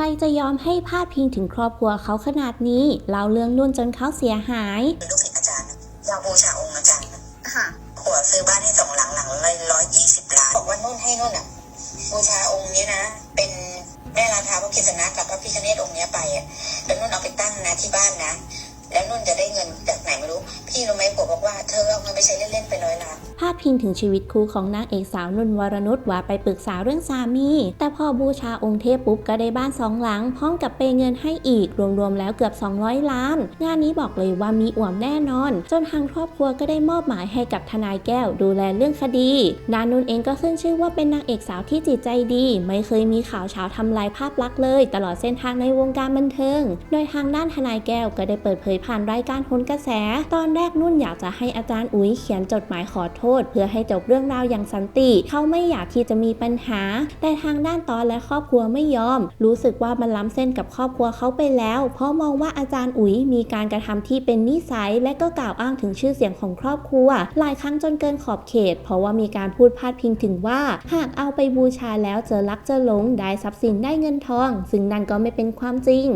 รจะยอมให้พาดพิงถึงครอบครัวเขาขนาดนี้เล่าเรื่องนุ่นจนเขาเสียหาย เป็นลูกศิษย์อาจารย์นะอยากบูชาองค์อาจารย์นะค่ะผัวซื้อบ้านให้สองหลังหลังละร้อยยี่สิบล้าน บอกว่านุ่นให้นุ่นอะ บูชาองค์นี้นะ เป็นแม่ราธาพระกิษณะกับพระพิฆเนศองค์เนี้ยไปอะ แล้วนุ่นเอาไปตั้งนะที่บ้านนะ แล้วนุ่นจะได้เงินจากไหนไม่รู้ พี่รู้ไหมผัวบอกว่า เธอเอาเงินไปใช้เล่นๆไปร้อยล้าพาดพิงถึงชีวิตคู่ของนางเอกสาวนุ่นวรนุชว่าไปปรึกษาเรื่องสามี แต่พอบูชาองค์เทพปุ๊บก็ได้บ้านสองหลัง พร้อมกับเปย์เงินให้อีก รวมๆแล้วเกือบ 200 ล้าน งานนี้บอกเลยว่ามีอ่วมแน่นอน จนทางครอบครัวก็ได้มอบหมายให้กับทนายแก้วดูแลเรื่องคดีนานนุ่นเองก็ขึ้นชื่อว่าเป็นนางเอกสาวที่จิตใจดี ไม่เคยมีข่าวเช้าทำลายภาพลักษณ์เลย ตลอดเส้นทางในวงการบันเทิง โดยทางด้านทนายแก้วก็ได้เปิดเผยผ่านรายการโหนกระแส ตอนแรกนุ่นอยากจะให้อาจารย์อุ๋ยเขียนจดหมายขอโทษ เพื่อให้จบเรื่องราวอย่างสันติ เขาไม่อยากที่จะมีปัญหา แต่ทางด้านตอนและครอบครัวไม่ยอม รู้สึกว่ามันล้ำเส้นกับครอบครัวเขาไปแล้ว เพราะมองว่าอาจารย์อุ๋ยมีการกระทำที่เป็นนิสัย และก็กล่าวอ้างถึงชื่อเสียงของครอบครัว หลายครั้งจนเกินขอบเขต เพราะว่ามีการพูดพาดพิงถึงว่า หากเอาไปบูชาแล้วจะรักจะหลงได้ทรัพย์สินได้เงินทอง ซึ่งนั่นก็ไม่เป็นความจริง